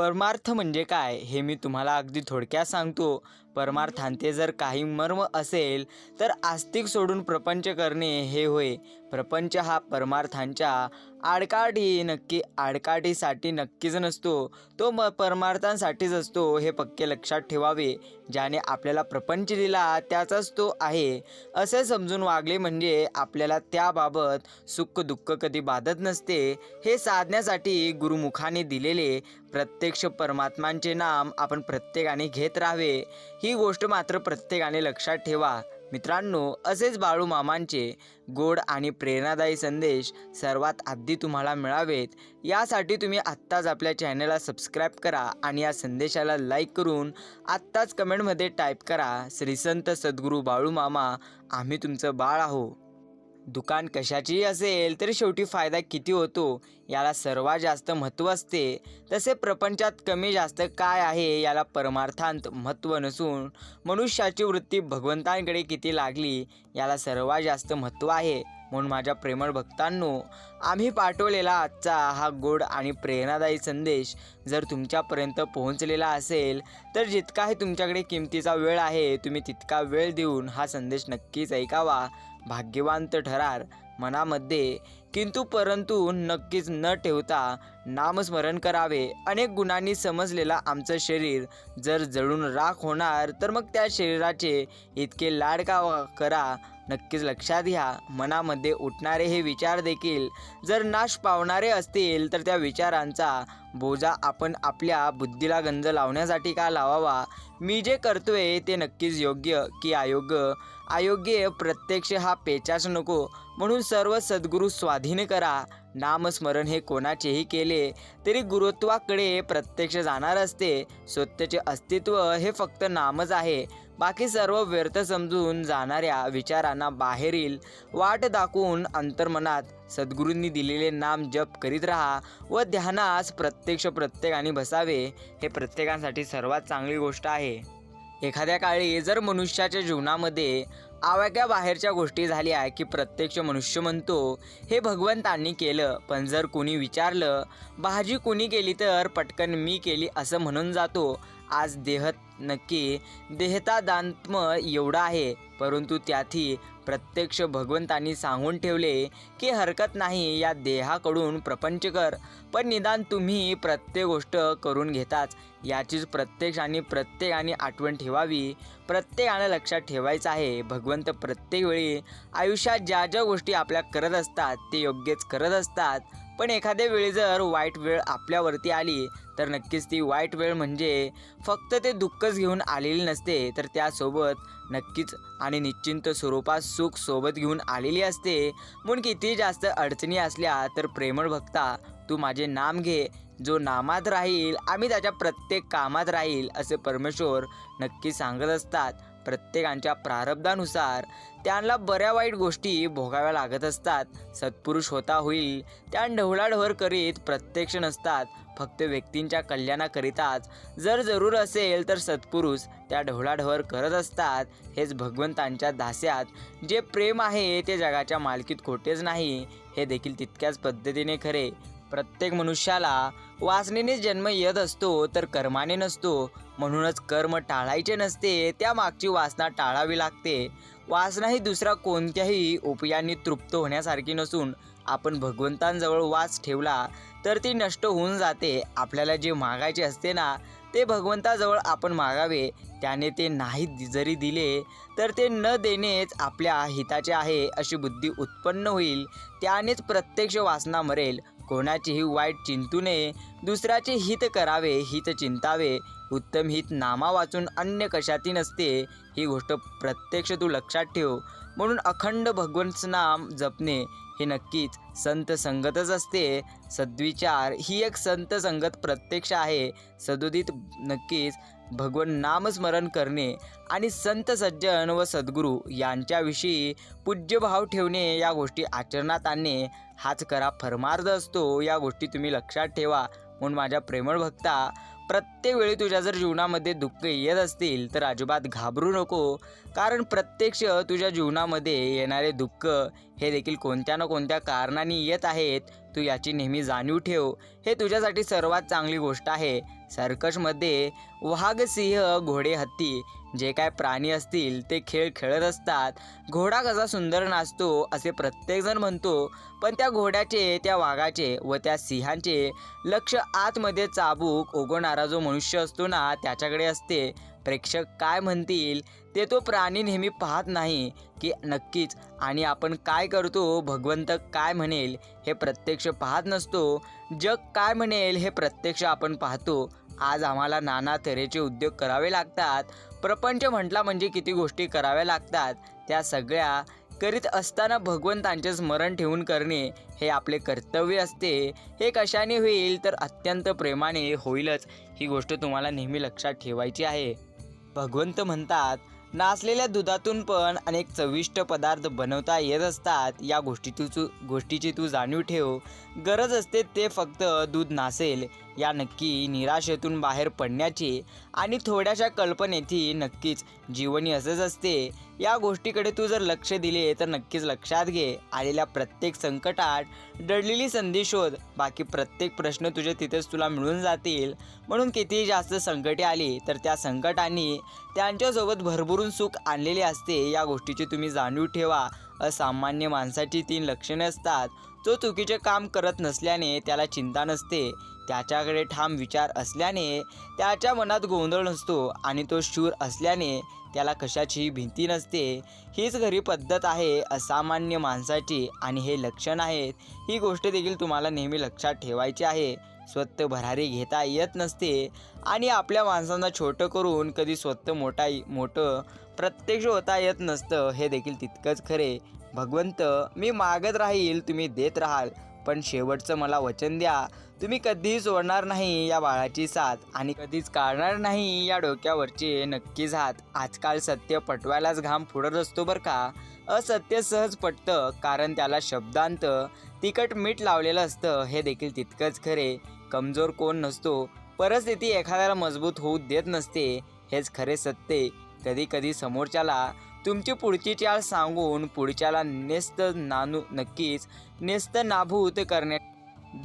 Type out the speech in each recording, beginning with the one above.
परमार्थ म्हणजे काय हे मी तुम्हाला अगदी थोडक्यात सांगतो. परमार्थांते जर काही मर्म असेल तर आस्तिक सोडून प्रपंच करणे हे होय. प्रपंच हा परमार्थांच्या आडकाठी नक्की आडकाठीसाठी नक्कीच नसतो. तो म परमार्थांसाठीच असतो हे पक्के लक्षात ठेवावे. ज्याने आपल्याला प्रपंच दिला त्याचाच तो आहे. असे समजून वागले म्हणजे आपल्याला त्याबाबत सुख दुःख कधी बाधत नसते. हे साधण्यासाठी गुरुमुखाने दिलेले प्रत्यक्ष परमात्मांचे नाम आपण प्रत्येकाने घेत राहावे. ही गोष्ट मात्र प्रत्येकाने लक्षात ठेवा. मित्रांनो असेच बाळू मामांचे गोड आणि प्रेरणादायी संदेश सर्वात आधी तुम्हाला मिळावेत. यासाठी तुम्ही आत्ताच आपल्या चॅनलला सबस्क्राईब करा आणि या संदेशाला लाईक करून आत्ताच कमेंटमध्ये टाईप करा श्रीसंत सद्गुरू बाळू मामा आम्ही तुमचं बाळ आहो दुकान कशाचीही असेल तरी शेवटी फायदा किती होतो? याला सर्वात जास्त महत्त्व असते. तसे प्रपंचात कमी जास्त काय आहे याला परमार्थांत महत्त्व नसून मनुष्याची वृत्ती भगवंतांकडे किती लागली याला सर्वात जास्त महत्त्व आहे. म्हणून माझ्या प्रेमळ भक्तांनो आम्ही पाठवलेला आजचा हा गोड आणि प्रेरणादायी संदेश जर तुमच्यापर्यंत पोहोचलेला असेल तर जितकाही तुमच्याकडे किमतीचा वेळ आहे तुम्ही तितका वेळ देऊन हा संदेश नक्कीच ऐकावा. भाग्यवांत ठरार. मनामध्ये किंतु परंतु नक्कीच न ठेवता नामस्मरण करावे. अनेक गुणांनी समजलेला आमचं शरीर जर जळून राख होणार तर मग त्या शरीराचे इतके लाड का करा? नक्कीच लक्षात घ्या. मनामध्ये उठणारे हे विचार देखील जर नाश पावणारे असतील तर त्या विचारांचा बोजा आपण आपल्या बुद्धीला गंज लावण्यासाठी का लावावा? मी जे करतोय ते नक्कीच योग्य की अयोग्य? अयोग्य प्रत्यक्ष हा पेचाच नको. म्हणून सर्व सद्गुरू स्वाधीन करा. नामस्मरण हे कोणाचेही केले तरी गुरुत्वाकडे प्रत्यक्ष जाणार असते. स्वतःचे अस्तित्व हे फक्त नामच आहे. बाकी सर्व व्यर्थ समजून जाणाऱ्या विचारांना बाहेरील वाट दाखवून अंतर्मनात सद्गुरूंनी दिलेले नाम जप करीत राहा व ध्यानास प्रत्यक्ष प्रत्येकाने बसावे हे प्रत्येकासाठी सर्वात चांगली गोष्ट आहे. एखाद्या काळी जर मनुष्याच्या जीवनामध्ये आवाक्या बाहेरच्या गोष्टी झाल्या आहे की प्रत्यक्ष मनुष्य म्हणतो हे भगवंतांनी केलं पण जर कोणी विचारलं भाजी कोणी केली तर पटकन मी केली असं म्हणून जातो. आज देहत नक्की देहतादांत्म एवढा आहे. परंतु त्यातही प्रत्यक्ष भगवंतांनी सांगून ठेवले की हरकत नाही या देहाकडून प्रपंच कर. पण निदान तुम्ही प्रत्येक गोष्ट करून घेताच. याचीच प्रत्यक्ष आणि प्रत्येकाने आठवण ठेवावी. प्रत्येकानं लक्षात ठेवायचं आहे भगवंत प्रत्येक वेळी आयुष्यात ज्या ज्या गोष्टी आपल्या करत असतात ते योग्यच करत असतात. पण एखाद्या वेळी जर वाईट वेळ आपल्यावरती आली तर नक्कीच ती वाईट वेळ म्हणजे फक्त ते दुःखच घेऊन आलेली नसते तर त्यासोबत नक्कीच आणि निश्चिंत स्वरूपात सुख सोबत घेऊन आलेली असते. म्हणून किती जास्त अडचणी असल्या तर प्रेमळ भक्ता तू माझे नाम घे. जो नामात राहील आम्ही त्याच्या प्रत्येक कामात राहील असे परमेश्वर नक्की सांगत असतात. प्रत्येकांच्या प्रारब्धानुसार त्यांना बऱ्या वाईट गोष्टी भोगाव्या लागत असतात. सत्पुरुष होता होईल त्या ढवळाढवळ करीत प्रत्यक्ष नसतात फक्त व्यक्तींच्या कल्याणाकरिताच. जर जरूर असेल तर सत्पुरुष त्या ढवळाढवळ करत असतात हेच भगवंतांच्या दास्यात. जे प्रेम आहे ते जगाच्या मालकीत खोटेच नाही हे देखील तितक्याच पद्धतीने खरे. प्रत्येक मनुष्याला वासनेनेच जन्म येत असतो तर कर्माने नसतो. म्हणूनच कर्म टाळायचे नसते त्या मागची वासना टाळावी लागते. वासना ही दुसरा कोणत्याही उपायांनी तृप्त होण्यासारखी नसून आपण भगवंतांजवळ वास ठेवला तर ती नष्ट होऊन जाते. आपल्याला जे मागायचे असते ना ते भगवंताजवळ आपण मागावे. त्याने ते नाही दि- जरी दिले तर ते न देणेच आपल्या हिताचे आहे अशी बुद्धी उत्पन्न होईल. त्यानेच प्रत्यक्ष वासना मरेल. कोणाचेही वाईट चिंतू नये दुसऱ्याचे हित करावे हित चिंतावे उत्तम हित नामा वाचून अन्य कशाती नसते ही गोष्ट प्रत्यक्ष तू लक्षात ठेव. म्हणून अखंड भगवंत नाम जपणे हे नक्कीच संत संगतच असते. सद्विचार ही एक संत संगत प्रत्यक्ष आहे. सदोदित नक्कीच भगवन नामस्मरण करणे आणि संत सज्जन व सद्गुरू यांच्याविषयी पूज्यभाव ठेवणे या गोष्टी आचरणात आणणे हाच खरा फरमार्द असतो. या गोष्टी तुम्ही लक्षात ठेवा. म्हणून माझ्या प्रेमळ भक्ता प्रत्येक वेळी तुझ्या जर जीवनामध्ये दुःख येत असतील तर अजिबात घाबरू नको. कारण प्रत्यक्ष तुझ्या जीवनामध्ये येणारे दुःख हे देखील कोणत्या ना कोणत्या कारणाने येत आहेत तू याची नेहमी जाणीव ठेव. हे तुझ्यासाठी सर्वात चांगली गोष्ट आहे. सर्कसमध्ये वाघ सिंह घोडे हत्ती जे काय प्राणी असतील ते खेळ खेळत असतात. घोडा कसा सुंदर नाचतो असे प्रत्येकजण म्हणतो पण त्या घोड्याचे त्या वाघाचे व त्या सिंहांचे लक्ष आतमध्ये चाबूक उगवणारा जो मनुष्य असतो ना त्याच्याकडे असते. प्रेक्षक काय म्हणतील ते तो प्राणी नेहमी पाहत नाही की नक्कीच आणि आपण काय करतो भगवंत काय म्हणेल हे प्रत्यक्ष पाहत नसतो. जग काय म्हणेल हे प्रत्यक्ष आपण पाहतो. आज आम्हाला नाना तऱ्हेचे उद्योग करावे लागतात. प्रपंच म्हटला म्हणजे किती गोष्टी कराव्या लागतात. त्या सगळ्या करीत असताना भगवंतांचे स्मरण ठेवून करणे हे आपले कर्तव्य असते. हे कशाने होईल तर अत्यंत प्रेमाने होईलच. ही गोष्ट तुम्हाला नेहमी लक्षात ठेवायची आहे. भगवंत म्हणतात नासलेल्या दुधातून पण अनेक चविष्ट पदार्थ बनवता येत असतात. या गोष्टी तू गोष्टीची तू जाणीव ठेव. गरज असते ते फक्त दूध नासेल. या नक्की निराशेतून बाहेर पडण्याची आणि थोड्याशा कल्पनेची नक्कीच जीवनी असंच असते. या गोष्टीकडे तू जर लक्ष दिले तर नक्कीच लक्षात घे. आलेल्या प्रत्येक संकटात दडलेली संधी शोध. बाकी प्रत्येक प्रश्न तुझे तिथेच तुला मिळून जातील. म्हणून कितीही जास्त संकटे आली तर त्या संकटांनी त्यांच्यासोबत भरभरून सुख आणलेले असते. या गोष्टीची तुम्ही जाणीव ठेवा. असामान्य माणसाची तीन लक्षणे असतात. जो चुकीचे काम करत नसल्याने त्याला चिंता नसते. त्याच्याकडे ठाम विचार असल्याने त्याच्या मनात गोंधळ नसतो आणि तो शूर असल्याने त्याला कशाचीही भीती नसते. हीच खरी पद्धत आहे असामान्य माणसाची आणि हे लक्षण आहेत. ही गोष्ट देखील तुम्हाला नेहमी लक्षात ठेवायची आहे. स्वतः भरारी घेता येत नसते आणि आपल्या माणसांना छोटं करून कधी स्वतः मोठा मोठं प्रत्यक्ष होता येत नसतं हे देखील तितकंच खरे. भगवंत मी मागत राहील तुम्ही देत राहाल. पण शेवटचं मला वचन द्या. तुम्ही कधीही सोडणार नाही या बाळाची साथ आणि कधीच काढणार नाही या डोक्यावरचे नक्कीच हात आजकाल सत्य पटवायलाच घाम फुडत असतो बरं का? असत्य सहज पटतं कारण त्याला शब्दांत तिखट मीठ लावलेलं असतं. हे देखील तितकंच खरे. कमजोर कोण नसतो. परिस्थिती एखाद्याला मजबूत होऊ देत नसते. हेच खरे सत्य. कधी कधी समोरच्याला तुमची पुढची चाल सांगून पुढच्याला नेस्त नानू नक्कीच नेस्त नाभूत करण्या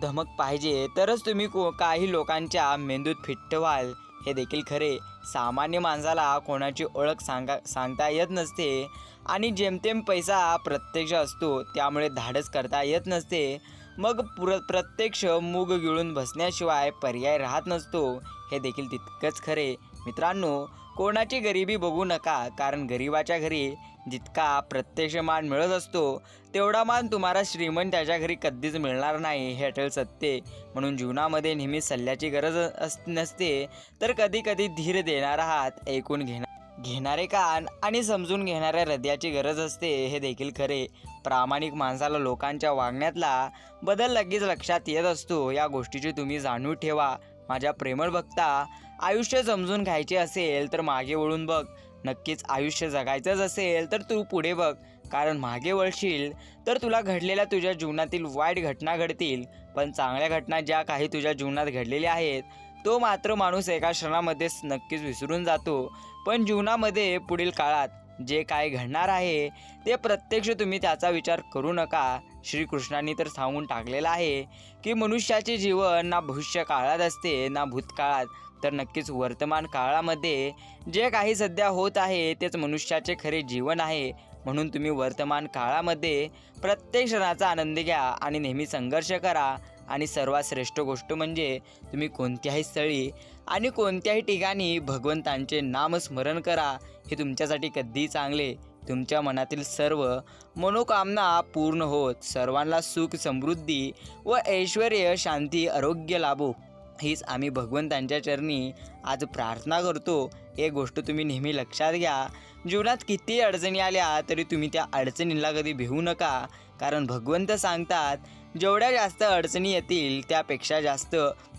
धमक पाहिजे. तरच तुम्ही को काही लोकांच्या मेंदूत फिट्ट व्हाल. हे देखील खरे. सामान्य माणसाला कोणाची ओळख सांगा सांगता येत नसते. आणि जेमतेम पैसा प्रत्यक्ष असतो त्यामुळे धाडस करता येत नसते. मग पुर प्रत्यक्ष मूग गिळून बसण्याशिवाय पर्याय राहत नसतो. हे देखील तितकंच खरे. मित्रांनो कोणाची गरिबी बघू नका कारण गरिबाच्या घरी जितका प्रत्यक्ष मान मिळत असतो तेवढा मान तुम्हाला श्रीमंत त्याच्या घरी कधीच मिळणार नाही हे अटल सत्य म्हणून जीवनामध्ये नेहमी सल्ल्याची गरज अस नसते तर कधी कधी धीर देणारा हात ऐकून घेणार घेणारे कान आणि समजून घेणाऱ्या हृदयाची गरज असते हे देखील खरे प्रामाणिक माणसाला लोकांच्या वागण्यातला बदल लगेच लक्षात येत असतो या गोष्टीची तुम्ही जाणून ठेवा. माझ्या प्रेमळ भक्ता आयुष्य समजून घ्यायचे असेल तर मागे वळून बघ. नक्कीच आयुष्य जगायचंच असेल तर तू पुढे बघ. कारण मागे वळशील तर तुला घडलेल्या तुझ्या जीवनातील वाईट घटना घडतील. पण चांगल्या घटना ज्या काही तुझ्या जीवनात घडलेल्या आहेत तो मात्र माणूस एका क्षणामध्येच नक्कीच विसरून जातो. पण जीवनामध्ये पुढील काळात जे काय घडणार आहे ते प्रत्यक्ष तुम्ही त्याचा विचार करू नका. श्रीकृष्णांनी तर सांगून टाकलेलं आहे की मनुष्याचे जीवन ना भविष्य काळात असते ना भूतकाळात. तर नक्कीच वर्तमान काळामध्ये जे काही सध्या होत आहे तेच मनुष्याचे खरे जीवन आहे. म्हणून तुम्ही वर्तमान काळामध्ये प्रत्येक क्षणाचा आनंद घ्या आणि नेहमी संघर्ष करा. आणि सर्वात श्रेष्ठ गोष्ट म्हणजे तुम्ही कोणत्याही स्थळी आणि कोणत्याही ठिकाणी भगवंतांचे नामस्मरण करा. हे तुमच्यासाठी कधीही चांगले. तुमच्या मनातील सर्व मनोकामना पूर्ण होत. सर्वांना सुख समृद्धी व ऐश्वर शांती आरोग्य लाभो. हीच आम्ही भगवंतांच्या चरणी आज प्रार्थना करतो. एक गोष्ट तुम्ही नेहमी लक्षात घ्या. जीवनात किती अडचणी आल्या तरी तुम्ही त्या अडचणीला कधी भिवू नका. कारण भगवंत सांगतात जेवढ्या जास्त अडचणी येतील त्यापेक्षा जास्त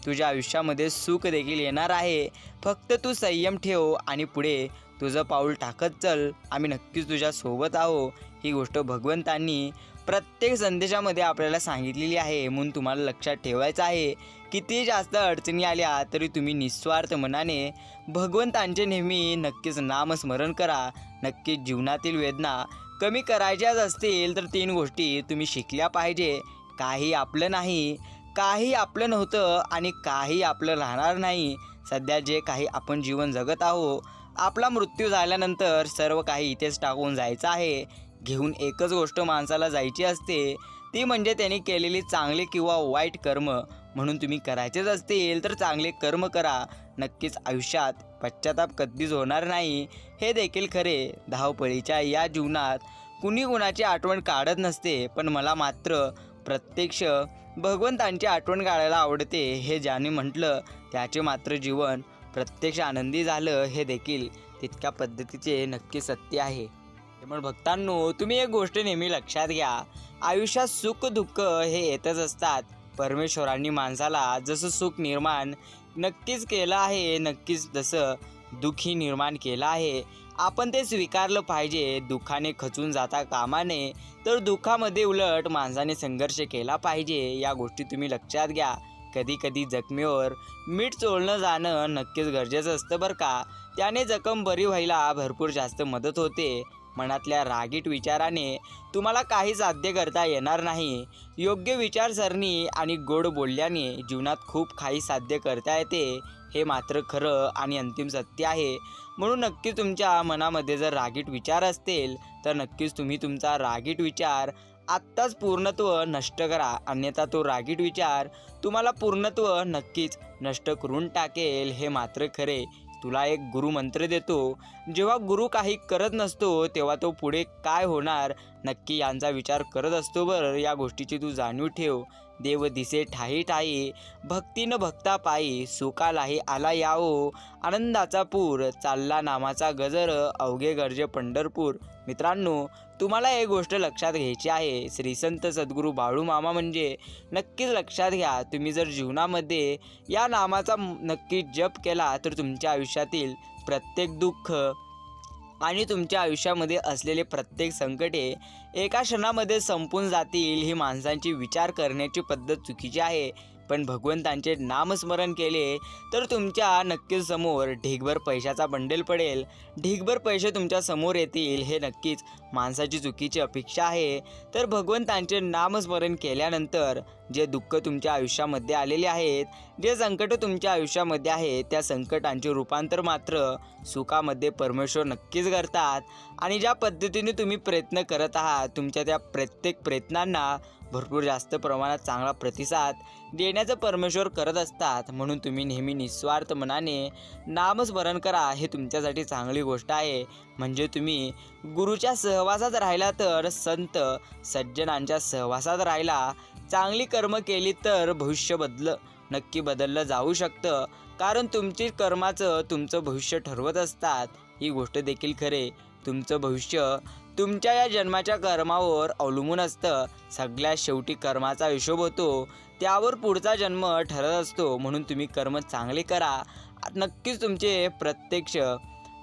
तुझ्या आयुष्यामध्ये सुख देखील येणार आहे. फक्त तू संयम ठेव आणि पुढे तुझं पाऊल टाकत चल. आम्ही नक्कीच तुझ्या सोबत आहो. ही गोष्ट भगवंतांनी प्रत्येक संदेशामध्ये आपल्याला सांगितलेली आहे. म्हणून तुम्हाला लक्षात ठेवायचं आहे. किती जास्त अडचणी आल्या तरी तुम्ही निस्वार्थ मनाने भगवंतांचे नेहमी नक्कीच नामस्मरण करा. नक्कीच जीवनातील वेदना कमी करायच्याच असतील तर तीन गोष्टी तुम्ही शिकल्या पाहिजे. काही आपलं नाही काही आपलं नव्हतं आणि काही आपलं राहणार नाही. सध्या जे काही आपण जीवन जगत आहो आपला मृत्यू झाल्यानंतर सर्व काही इथेच टाकून जायचं आहे. घेऊन एकच गोष्ट माणसाला जायची असते ती म्हणजे त्यांनी केलेली चांगली किंवा वाईट कर्म. म्हणून तुम्ही करायचेच असतील तर चांगले कर्म करा. नक्कीच आयुष्यात पश्चाताप कधीच होणार नाही. हे देखील खरे. धावपळीच्या या जीवनात कुणी कुणाची आठवण काढत नसते पण मला मात्र प्रत्यक्ष भगवंतांची आठवण काढायला आवडते हे ज्याने म्हटलं त्याचे मात्र जीवन प्रत्यक्ष आनंदी झालं हे देखील तितक्या पद्धतीचे नक्की सत्य आहे. मग भक्तांनो तुम्ही एक गोष्ट नेहमी लक्षात घ्या. आयुष्यात सुख दुःख हे येतच असतात. परमेश्वरांनी माणसाला जसं सुख निर्माण नक्कीच केलं आहे नक्कीच तसं दुःखी निर्माण केलं आहे. आपण ते स्वीकारलं पाहिजे. दुःखाने खचून जाता कामाने. तर दुःखामध्ये उलट माणसाने संघर्ष केला पाहिजे. या गोष्टी तुम्ही लक्षात घ्या. कधी कधी जखमीवर मीठ चोळणं जाणं नक्कीच गरजेचं असतं बरं का? त्याने जखम बरी व्हायला भरपूर जास्त मदत होते. मनातल्या रागीट विचाराने तुम्हाला काही साध्य करता येणार नाही. योग्य विचारसरणी आणि गोड बोलल्याने जीवनात खूप काही साध्य करता येते. हे मात्र खरं आणि अंतिम सत्य आहे. म्हणून नक्की तुमच्या मनामध्ये जर रागीट विचार असतील तर नक्कीच तुम्ही तुमचा रागीट विचार आत्ताच पूर्णत्व नष्ट करा. अन्यथा तो रागीट विचार तुम्हाला पूर्णत्व नक्कीच नष्ट करून टाकेल हे मात्र खरे. तुला एक गुरुमंत्र देतो. जेव्हा गुरु काही करत नसतो तेव्हा तो पुढे काय होणार? नक्की यांचा विचार करत असतो बरं या गोष्टीची तू जाणीव ठेव. देव दिसे ठाई ठाई भक्तीनं भक्ता पायी सुखालाही आला यावो. आनंदाचा पूर चालला नामाचा गजर अवघे गरजे पंढरपूर. मित्रांनो तुम्हाला एक गोष्ट लक्षात घ्यायची आहे. श्री संत सद्गुरू बाळू मामा म्हणजे नक्कीच लक्षात घ्या. तुम्ही जर जीवनामध्ये या नामाचा नक्की जप केला तर तुमच्या आयुष्यातील प्रत्येक दुःख आणि तुमच्या आयुष्यामध्ये असलेले प्रत्येक संकटे एका क्षणामध्ये संपून जातील ही माणसांची विचार करण्याची पद्धत चुकीची आहे. पण भगवंतांचे नामस्मरण केले तर तुमच्या नक्कीच समोर ढीगभर पैशाचा बंडेल पडेल. ढीगभर पैसे तुमच्यासमोर येतील हे नक्कीच माणसाची चुकीची अपेक्षा आहे. तर भगवंतांचे नामस्मरण केल्यानंतर जे दुःख तुमच्या आयुष्यामध्ये आलेले आहेत जे संकट तुमच्या आयुष्यामध्ये आहेत त्या संकटांचे रूपांतर मात्र सुखामध्ये परमेश्वर नक्कीच करतात. आणि ज्या पद्धतीने तुम्ही प्रयत्न करत आहात तुमच्या त्या प्रत्येक प्रयत्नांना भरपूर जास्त प्रमाणात चांगला प्रतिसाद देण्याचं परमेश्वर करत असतात. म्हणून तुम्ही नेहमी निस्वार्थ मनाने नामस्मरण करा. हे तुमच्यासाठी चांगली गोष्ट आहे. म्हणजे तुम्ही गुरुच्या सहवासात राहिला तर संत सज्जनांच्या सहवासात राहिला चांगली कर्म केली तर भविष्य बदल नक्की बदललं जाऊ शकतं. कारण तुमची कर्माचं तुमचं भविष्य ठरवत असतात. ही गोष्ट देखील खरे. तुमचं भविष्य तुमच्या या जन्माच्या कर्मावर अवलंबून असतं. सगळ्या शेवटी कर्माचा हिशोब होतो. त्यावर पुढचा जन्म ठरत असतो. म्हणून तुम्ही कर्म चांगले करा. नक्कीच तुमचे प्रत्यक्ष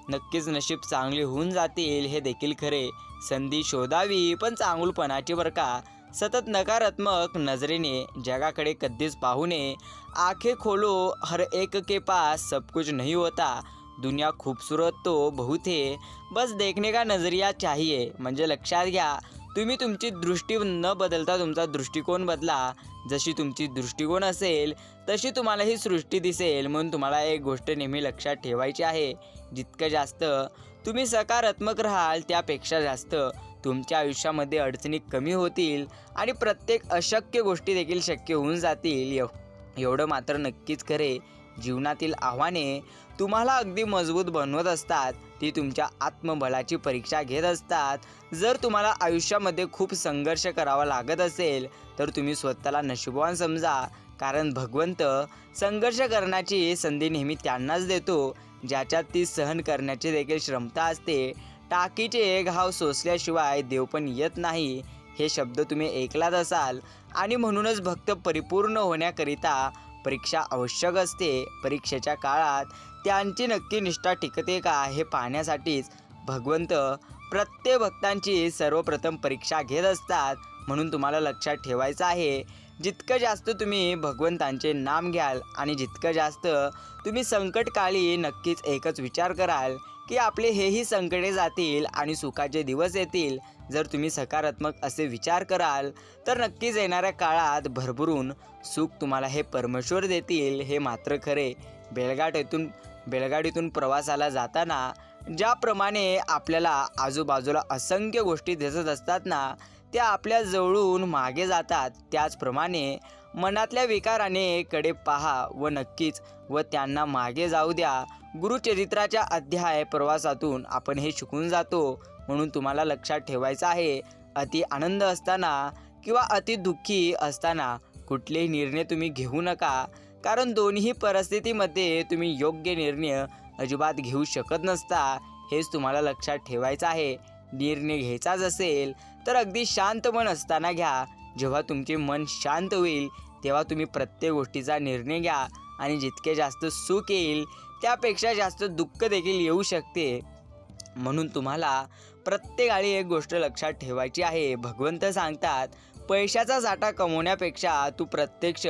नक्कीच नशीब चांगले होऊन जातील हे देखील खरे. संधी शोधावी पण चांगुलपणाची बरं का. सतत नकारात्मक नजरेने जगाकडे कधीच पाहू नये. आखे खोलो हर एक के पास सब कुछ नहीं होता. दुनिया खूबसूरत तो बहुत है. बस देखने का नजरिया चाहिए म्हणजे लक्षात घ्या. तुम्ही तुमची दृष्टी न बदलता तुमचा दृष्टिकोन बदला. जशी तुमची दृष्टिकोन असेल तशी तुम्हाला ही सृष्टी दिसेल म्हणून तुम्हाला एक गोष्ट नेहमी लक्षात ठेवायची आहे. जितकं जास्त तुम्ही सकारात्मक राहाल त्यापेक्षा जास्त तुमच्या आयुष्यामध्ये अडचणी कमी होतील आणि प्रत्येक अशक्य गोष्टी देखील शक्य होऊन जातील. एवढं मात्र नक्कीच खरे. जीवनातील आव्हाने तुम्हाला अगदी मजबूत बनवत असतात ती तुमच्या आत्मबलाची परीक्षा घेत असतात. जर तुम्हाला आयुष्यामध्ये खूप संघर्ष करावा लागत असेल तर तुम्ही स्वतःला नशिबवान समजा. कारण भगवंत संघर्ष करण्याची संधी नेहमी त्यांनाच देतो ज्याच्यात ती सहन करण्याची देखील क्षमता असते. टाकीचे घाव सोसल्याशिवाय देव पण येत नाही हे शब्द तुम्ही ऐकलाच असाल. आणि म्हणूनच भक्त परिपूर्ण होण्याकरिता परीक्षा आवश्यक असते. परीक्षेच्या काळात त्यांची नक्की निष्ठा टिकते का हे पाहण्यासाठीच भगवंत प्रत्येक भक्तांची सर्वप्रथम परीक्षा घेत असतात. म्हणून तुम्हाला लक्षात ठेवायचं आहे जितकं जास्त तुम्ही भगवंतांचे नाम घ्याल आणि जितकं जास्त तुम्ही संकटकाळी नक्कीच एकच विचार कराल की आपले हेही संकटे जातील आणि सुखाचे दिवस येतील. जर तुम्ही सकारात्मक असे विचार कराल तर नक्कीच येणाऱ्या काळात भरभरून सुख तुम्हाला हे परमेश्वर देतील हे मात्र खरे. बेळगाडीतून बैलगाडीतून प्रवासाला जाताना ज्याप्रमाणे आपल्याला आजूबाजूला असंख्य गोष्टी दिसत असतात ना त्या आपल्या जवळून मागे जातात. त्याचप्रमाणे मनातल्या विकाराने कडे पहा व नक्कीच व त्यांना मागे जाऊ द्या. गुरुचरित्राच्या अध्याय प्रवासातून आपण हे शिकून जातो. म्हणून तुम्हाला लक्षात ठेवायचं आहे अति आनंद असताना किंवा अति दुःखी असताना कुठलेही निर्णय तुम्ही घेऊ नका. कारण दोन्ही परिस्थितीमध्ये तुम्ही योग्य निर्णय अजिबात घेऊ शकत नसता हेच तुम्हाला लक्षात ठेवायचं आहे. निर्णय घ्यायचाच असेल तर अगदी शांत मन असताना घ्या. जेव्हा तुमचे मन शांत होईल तेव्हा तुम्ही प्रत्येक गोष्टीचा निर्णय घ्या आणि जितके जास्त सुख येईल त्यापेक्षा जास्त दुःख देखील येऊ शकते. म्हणून तुम्हाला प्रत्येकाळी एक गोष्ट लक्षात ठेवायची आहे. भगवंत सांगतात पैशाचा साठा कमवण्यापेक्षा तू प्रत्यक्ष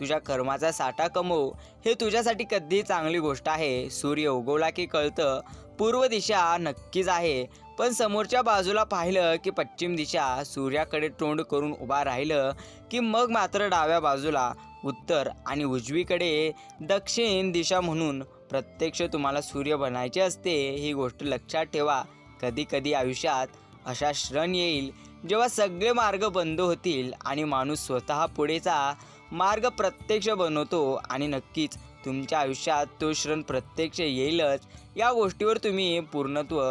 तुझ्या कर्माचा साठा कमव हे तुझ्यासाठी कधी चांगली गोष्ट आहे. सूर्य उगवला की कळतं पूर्व दिशा नक्कीच आहे. पण समोरच्या बाजूला पाहिलं की पश्चिम दिशा सूर्याकडे तोंड करून उभा राहिलं की मग मात्र डाव्या बाजूला उत्तर आणि उजवीकडे दक्षिण दिशा म्हणून प्रत्यक्ष तुम्हाला सूर्य बनायचे असते. ही गोष्ट लक्षात ठेवा. कधी कधी आयुष्यात अशा श्रण येईल जेव्हा सगळे मार्ग बंद होतील आणि माणूस स्वतः पुढेचा मार्ग प्रत्यक्ष बनवतो आणि नक्कीच तुमच्या आयुष्यात तो क्षण प्रत्यक्ष येईलच या गोष्टीवर तुम्ही पूर्णत्व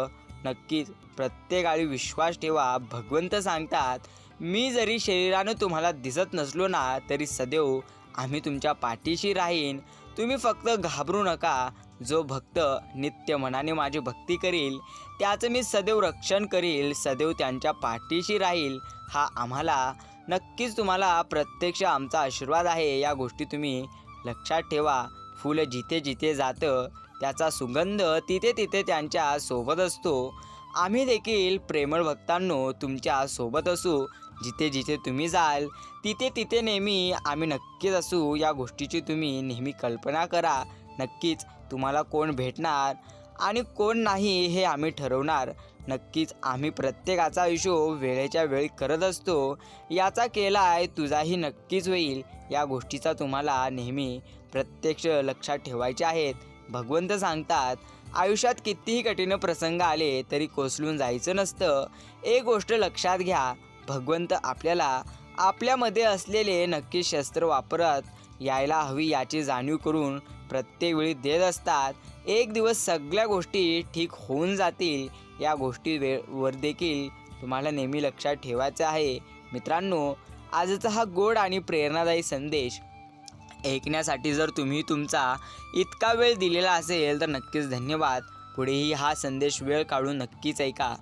नक्कीच प्रत्येकाळी विश्वास ठेवा. भगवंत सांगतात मी जरी शरीरानं तुम्हाला दिसत नसलो ना तरी सदैव आम्ही तुमच्या पाठीशी राहीन. तुम्ही फक्त घाबरू नका. जो भक्त नित्य मनाने माझी भक्ती करील त्याचं मी सदैव रक्षण करील सदैव त्यांच्या पाठीशी राहील हा आम्हाला नक्कीच तुम्हाला प्रत्यक्ष आमचा आशीर्वाद आहे. या गोष्टी तुम्ही लक्षात ठेवा. फुलं जिथे जिथे जातं त्याचा सुगंध तिथे तिथे त्यांच्यासोबत असतो. आम्ही देखील प्रेमळ भक्तांनो तुमच्यासोबत असू. जिथे जिथे तुम्ही जाल तिथे तिथे नेहमी आम्ही नक्कीच असू. या गोष्टीची तुम्ही नेहमी कल्पना करा. नक्कीच तुम्हाला कोण भेटणार आणि कोण नाही हे आम्ही ठरवणार. नक्कीच आम्ही प्रत्येकाचा हिशोब वेळेच्या वेळी करत असतो. याचा केला आहे तुझाही नक्कीच होईल. या गोष्टीचा तुम्हाला नेहमी प्रत्यक्ष लक्षात ठेवायचे आहेत. भगवंत सांगतात आयुष्यात कितीही कठीण प्रसंग आले तरी कोसलून जायचं नसतं. एक गोष्ट लक्षात घ्या भगवंत आपल्याला आपल्यामध्ये असलेले नक्की शस्त्र वापरत यायला हवी याची जाणीव करून प्रत्येक वेळी देत असतात एक दिवस सगळ्या गोष्टी ठीक होऊन जातील या गोष्टी वे वर देखील तुम्हाला नेहमी लक्षात ठेवायचं आहे. मित्रांनो आजचा हा गोड आणि प्रेरणादायी संदेश ऐकण्यासाठी जर तुम्ही तुमचा इतका वेळ दिलेला असेल तर नक्कीच धन्यवाद. पुढेही हा संदेश वेळ काढून नक्कीच ऐका.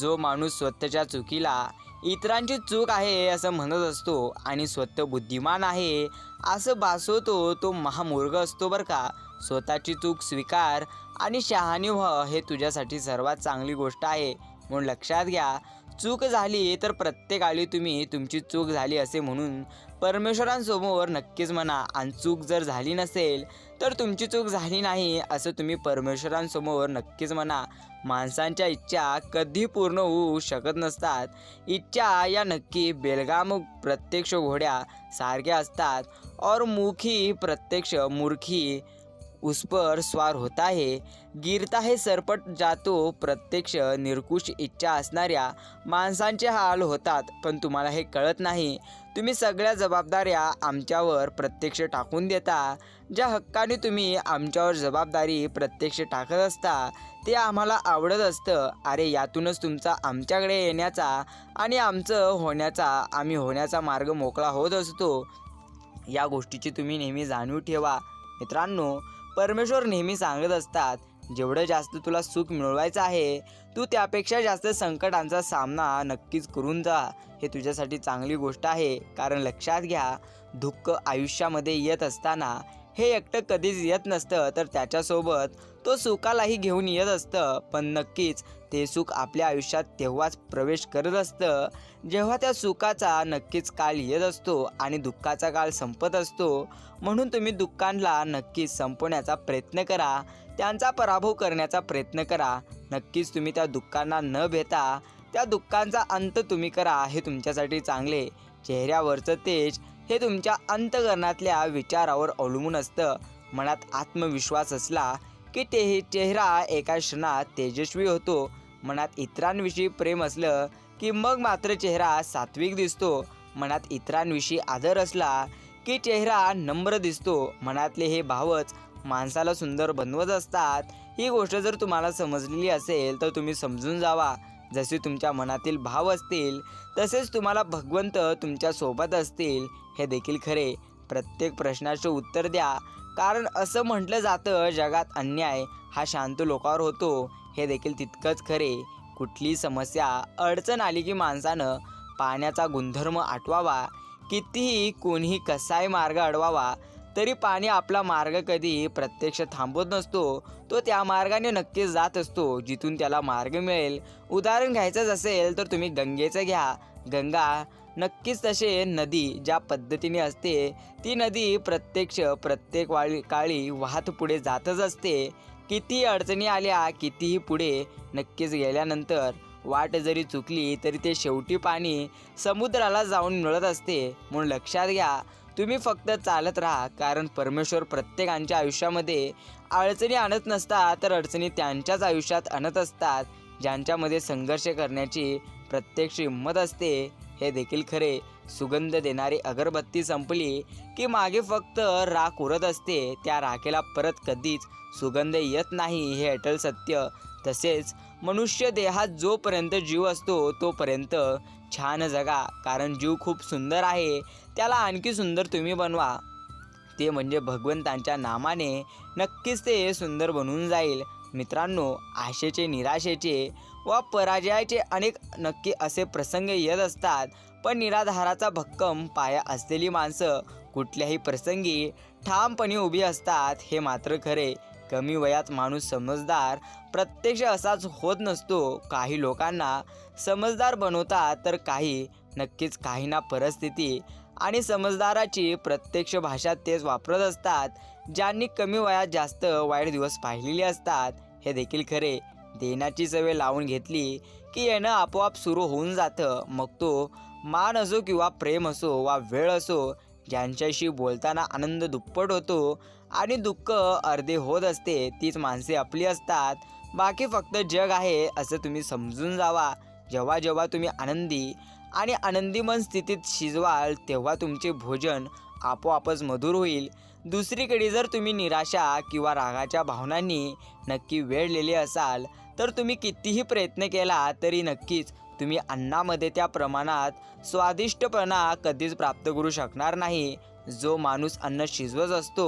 जो माणूस स्वतःच्या चुकीला इतरांची चूक आहे असं म्हणत असतो आणि स्वतः बुद्धिमान आहे असं भासवतो तो महामूर्ग असतो बरं का. स्वतःची चूक स्वीकार आणि शहाणी व्हा हे तुझ्यासाठी सर्वात चांगली गोष्ट आहे. म्हणून लक्षात घ्या चूक झाली तर प्रत्येकाळी तुम्ही तुमची चूक झाली असे म्हणून परमेश्वरांसमोर नक्कीच म्हणा आणि चूक जर झाली नसेल तर तुमची चूक झाली नाही असं तुम्ही परमेश्वरांसमोर नक्कीच म्हणा माणसांच्या इच्छा कधी पूर्ण होऊ शकत नसतात. इच्छा या नक्की बेलगाम प्रत्यक्ष घोड्या सारख्या असतात. और मुखी प्रत्यक्ष मूर्खी उस पर स्वार होता है. गिरता हे सरपट जातो प्रत्यक्ष निर्कुश इच्छा असणाऱ्या माणसांचे हाल होतात. पण तुम्हाला हे कळत नाही. तुम्ही सगळ्या जबाबदाऱ्या आमच्यावर प्रत्यक्ष टाकून देता. ज्या हक्काने तुम्ही आमच्यावर जबाबदारी प्रत्यक्ष टाकत असता ते आम्हाला आवडत असतं. अरे यातूनच तुमचा आमच्याकडे येण्याचा आणि आमचं होण्याचा आम्ही होण्याचा मार्ग मोकळा होत असतो. या गोष्टीची तुम्ही नेहमी जाणीव ठेवा. मित्रांनो परमेश्वर नेहमी सांगत असतात जेवढं जास्त तुला सुख मिळवायचं आहे तू त्यापेक्षा जास्त संकटांचा सामना नक्कीच करून जा. हे तुझ्यासाठी चांगली गोष्ट आहे. कारण लक्षात घ्या दुःख आयुष्यामध्ये येत असताना हे एकटं कधीच येत नसतं तर त्याच्यासोबत तो सुखालाही घेऊन येत असतं. पण नक्कीच ते सुख आपल्या आयुष्यात तेव्हाच प्रवेश करत असतं. जेव्हा त्या सुखाचा नक्कीच काळ येत असतो आणि दुःखाचा काळ संपत असतो म्हणून तुम्ही दुःखांना नक्कीच संपवण्याचा प्रयत्न करा. त्यांचा पराभव करण्याचा प्रयत्न करा. नक्कीच तुम्ही त्या दुःखांना न भेता त्या दुःखांचा अंत तुम्ही करा हे तुमच्यासाठी चांगले. चेहऱ्यावरचं तेज हे तुमच्या अंतकरणातल्या विचारावर अवलंबून असतं. मनात आत्मविश्वास असला की ते चेहरा एका क्षणात तेजस्वी होतो. मनात इतरांविषयी प्रेम असलं की मग मात्र चेहरा सात्विक दिसतो. मनात इतरांविषयी आदर असला की चेहरा नम्र दिसतो. मनातले हे भावच माणसाला सुंदर बनवत असतात. ही गोष्ट जर तुम्हाला समजलेली असेल तर तुम्ही समजून जावा. जसे तुमच्या मनातील भाव असतील तसेच तुम्हाला भगवंत तुमच्यासोबत असतील हे देखील खरे. प्रत्येक प्रश्नाचे उत्तर द्या. कारण असं म्हटलं जातं जगात अन्याय हा शांत लोकावर होतो. हे देखील तितकंच खरे. कुठली समस्या अडचण आली की माणसानं पाण्याचा गुणधर्म आठवावा कितीही कोणीही कसाही मार्ग अडवावा. तरी पाणी आपला मार्ग कधीही प्रत्यक्ष थांबवत नसतो. तो त्या मार्गाने नक्कीच जात असतो जिथून त्याला मार्ग मिळेल. उदाहरण घ्यायचंच असेल तर तुम्ही गंगेचं घ्या. गंगा नक्कीच तसे नदी ज्या पद्धतीने असते ती नदी प्रत्यक्ष प्रत्येक वाळी काळी वाहत पुढे जातच असते. किती अडचणी आल्या कितीही पुढे नक्कीच गेल्यानंतर वाट जरी चुकली तरी ते शेवटी पाणी समुद्राला जाऊन मिळत असते. म्हणून लक्षात घ्या तुम्ही फक्त चालत राहा कारण परमेश्वर प्रत्येकांच्या आयुष्यामध्ये अडचणी आणत नसतात तर अडचणी त्यांच्याच आयुष्यात आणत असतात. ज्यांच्यामध्ये संघर्ष करण्याची प्रत्यक्ष हिंमत असते हे देखील खरे. सुगंध देणारी अगरबत्ती संपली की मागे फक्त राख उरत असते त्या राखेला परत कधीच सुगंध येत नाही हे अटल सत्य. तसेच मनुष्य देहात जोपर्यंत जीव असतो तोपर्यंत छान जगा कारण जीव खूप सुंदर आहे. त्याला आणखी सुंदर तुम्ही बनवा. ते म्हणजे भगवंतांच्या नामाने नक्कीच ते सुंदर बनून जाईल. मित्रांनो आशेचे निराशेचे व पराजयाचे अनेक नक्की असे प्रसंग येत असतात. पण निराधाराचा भक्कम पाया असलेली माणसं कुठल्याही प्रसंगी ठामपणे उभी असतात हे मात्र खरे. कमी वयात माणूस समजदार प्रत्यक्ष असाच होत नसतो. काही लोकांना समजदार बनवतात तर काही नक्कीच काहींना परिस्थिती आणि समजदाराची प्रत्यक्ष भाषा तेच वापरत असतात ज्यांनी कमी वयात जास्त वाईट दिवस पाहिलेले असतात. हे देखील खरे. देण्याची सवय लावून घेतली की येणं आपोआप सुरू होऊन जातं. मग तो मान असो किंवा प्रेम असो वा वेळ असो ज्यांच्याशी बोलताना आनंद दुप्पट होतो आणि दुःख अर्धे होत असते तीच माणसे आपली असतात. बाकी फक्त जग आहे असं तुम्ही समजून जावा. जेव्हा जेव्हा तुम्ही आनंदी आणि आनंदीमन स्थितीत शिजवाल तेव्हा तुमचे भोजन आपोआपच मधुर होईल. दुसरीकडे जर तुम्ही निराशा किंवा रागाच्या भावनांनी नक्की वेळलेले असाल तर तुम्ही कितीही प्रयत्न केला तरी नक्कीच तुम्ही अन्नामध्ये त्या प्रमाणात स्वादिष्टपणा कधीच प्राप्त करू शकणार नाही. जो माणूस अन्न शिजवत असतो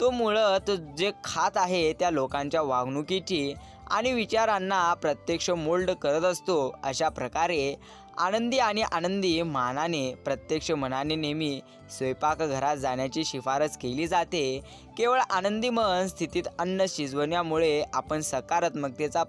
तो मुळात जे खात आहे त्या लोकांच्या वागणुकीची आणि विचारांना प्रत्यक्ष मोल्ड करत असतो अशा प्रकारे आनंदी आणि आनंदी मानाने प्रत्यक्ष मनाने नेहमी स्वयंपाकघरात जाण्याची शिफारस केली जाते. केवळ आनंदी मन स्थितीत अन्न शिजवण्यामुळे आपण सकारात्मकतेचा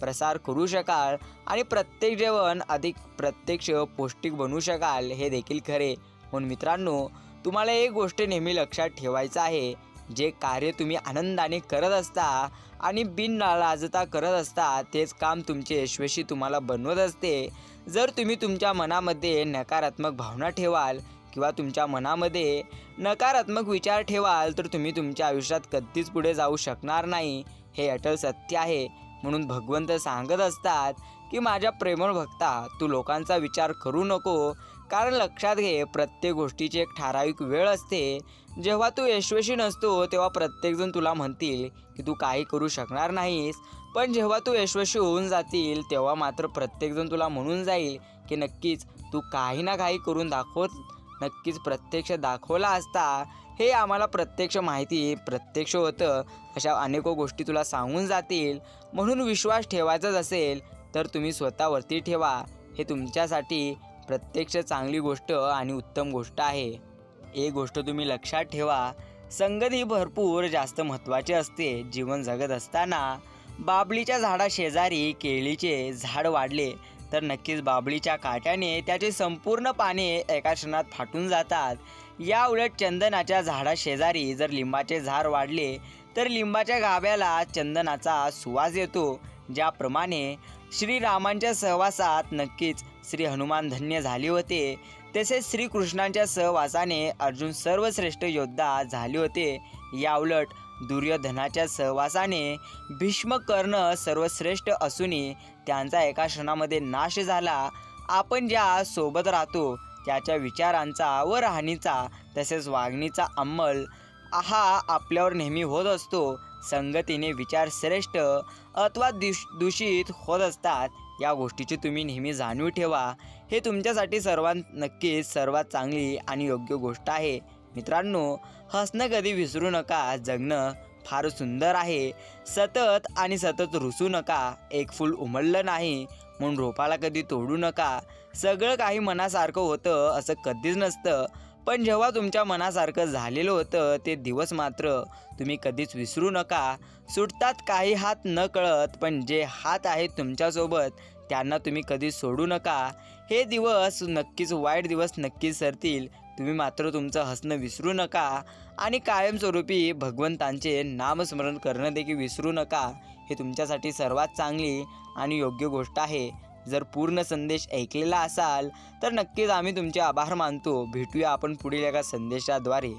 प्रसार करू शकाल आणि प्रत्येक जेवण अधिक प्रत्यक्ष पौष्टिक बनवू शकाल हे देखील खरे. म्हणून मित्रांनो तुम्हाला एक गोष्ट नेहमी लक्षात ठेवायचं आहे जे कार्य तुम्ही आनंदाने करत असता आणि बिनलाजता करत असता तेच काम तुमचे यशस्वी तुम्हाला बनवत असते. जर तुम्ही तुमच्या मनामध्ये नकारात्मक भावना ठेवाल किंवा तुमच्या मनामध्ये नकारात्मक विचार ठेवाल तर तुम्ही तुमच्या आयुष्यात कधीच पुढे जाऊ शकणार नाही. हे अटल सत्य आहे. म्हणून भगवंत सांगत असतात की माझ्या प्रेमळ भक्ता तू लोकांचा विचार करू नको. कारण लक्षात घे प्रत्येक गोष्टीची एक ठराविक वेळ असते. जेव्हा तू यशस्वी नसतो तेव्हा प्रत्येकजण तुला म्हणतील की तू काही करू शकणार नाहीस. पण जेव्हा तू यशस्वी होऊन जातील तेव्हा मात्र प्रत्येकजण तुला म्हणून जाईल की नक्कीच तू काही ना काही करून दाखवत नक्कीच प्रत्यक्ष दाखवला असता. हे आम्हाला प्रत्यक्ष माहिती प्रत्यक्ष होतं अशा अनेको गोष्टी तुला सांगून जातील. म्हणून विश्वास ठेवायचाच असेल तर तुम्ही स्वतःवरती ठेवा. हे तुमच्यासाठी प्रत्यक्ष चांगली गोष्ट आणि उत्तम गोष्ट आहे. एक गोष्ट तुम्ही लक्षात ठेवा. संगत ही भरपूर जास्त महत्त्वाची असते. जीवन जगत असताना बाबलीच्या झाडा शेजारी केळीचे झाड वाढले तर नक्कीच बाबळीच्या काट्याने त्याचे संपूर्ण पाने एका क्षणात फाटून जातात. या उलट चंदनाच्या झाडा शेजारी जर लिंबाचे झाड वाढले तर लिंबाच्या गाभ्याला चंदनाचा सुवास येतो. ज्याप्रमाणे श्रीरामांच्या सहवासात नक्कीच श्री हनुमान धन्य झाले होते. तसेच श्रीकृष्णांच्या सहवासाने अर्जुन सर्वश्रेष्ठ योद्धा झाले होते. याउलट दुर्योधनाच्या सहवासाने भीष्म कर्ण सर्वश्रेष्ठ असूनही त्यांचा एका क्षणामध्ये नाश झाला. आपण ज्या सोबत राहतो त्याच्या विचारांचा व राहणीचा तसेच वागणीचा अंमल हा आपल्यावर नेहमी होत असतो. संगतीने विचार श्रेष्ठ अथवा दुष दूषित होत असतात या गोष्टीची तुम्ही नेहमी जाणीव ठेवा. हे तुमच्यासाठी सर्वात नक्कीच सर्वात चांगली आणि योग्य गोष्ट आहे. मित्रांनो हसणं कधी विसरू नका जगणं फार सुंदर आहे. सतत आणि सतत रुसू नका एक फूल उमललं नाही म्हणून रोपाला कधी तोडू नका. सगळं काही मनासारखं होतं असं कधीच नसतं. पण जेव्हा तुमच्या मनासारखं झालेलं होतं ते दिवस मात्र तुम्ही कधीच विसरू नका. सुटतात काही हात न कळत पण जे हात आहेत तुमच्यासोबत त्यांना तुम्ही कधी सोडू नका. हे दिवस नक्कीच वाईट दिवस नक्कीच सरतील तुम्ही मात्र तुमचं हसणं विसरू नका आणि कायमस्वरूपी भगवंतांचे नामस्मरण करणं देखील विसरू नका. हे तुमच्यासाठी सर्वात चांगली आणि योग्य गोष्ट आहे. जर पूर्ण संदेश ऐकलेला असाल तर नक्कीच आम्ही तुमचे आभार मानतो. भेटूया आपण पुढील एका संदेशाद्वारे.